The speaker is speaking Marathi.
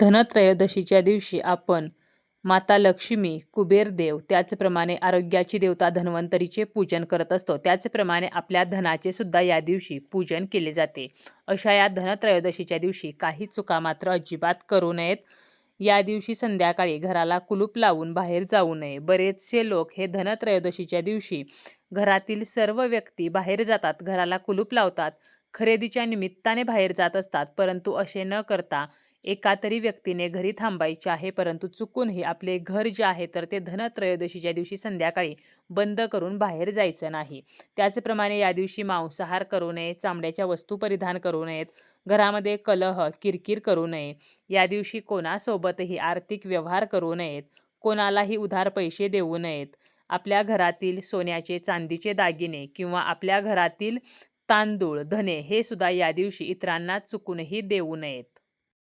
धनत्रयोदशीच्या दिवशी आपण माता लक्ष्मी, कुबेरदेव, त्याचप्रमाणे आरोग्याची देवता धन्वंतरीचे पूजन करत असतो. त्याचप्रमाणे आपल्या धनाचे सुद्धा या दिवशी पूजन केले जाते. अशा या धनत्रयोदशीच्या दिवशी काही चुका मात्र अजिबात करू नयेत. या दिवशी संध्याकाळी घराला कुलूप लावून बाहेर जाऊ नये. बरेचसे लोक हे धनत्रयोदशीच्या दिवशी घरातील सर्व व्यक्ती बाहेर जातात, घराला कुलूप लावतात, खरेदीच्या निमित्ताने बाहेर जात असतात. परंतु असे न करता एका तरी व्यक्तीने घरी थांबायचे आहे. परंतु चुकूनही आपले घर जे आहे तर ते धनत्रयोदशीच्या दिवशी संध्याकाळी बंद करून बाहेर जायचं नाही. त्याचप्रमाणे या दिवशी मांसाहार करू नये, चामड्याच्या वस्तू परिधान करू नयेत, घरामध्ये कलह, किरकिर करू नये. या दिवशी कोणासोबतही आर्थिक व्यवहार करू नयेत, कोणालाही उधार पैसे देऊ नयेत. आपल्या घरातील सोन्याचे, चांदीचे दागिने किंवा आपल्या घरातील तांदूळ, धने हे सुद्धा या दिवशी इतरांना चुकूनही देऊ नयेत.